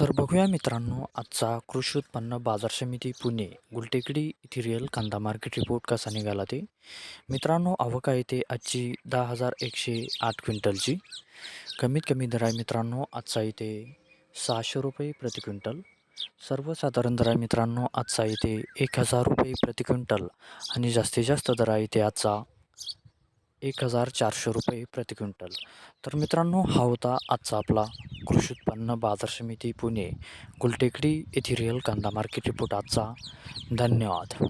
तर बघूया मित्रांनो आजचा कृषी उत्पन्न बाजार समिती पुणे गुलटेकडी येथील रिअल कांदा मार्केट रिपोर्ट कसा निघाला ते? मित्रांनो आवक आहे ते आजची दहा हजार एकशे आठ क्विंटलची. कमीत कमी दर आहे मित्रांनो आजचा इथे सहाशे रुपये प्रति क्विंटल. सर्वसाधारण दर आहे मित्रांनो आजचा इथे एक हजार रुपये प्रति क्विंटल. आणि जास्तीत जास्त दर आहे इथे आजचा एक हजार चारशे रुपये प्रति क्विंटल. तर मित्रांनो हा होता आजचा आपला कृषी उत्पन्न बाजार समिती पुणे गुलटेकडी येथे रिअल कांदा मार्केट रिपोर्ट आजचा. धन्यवाद.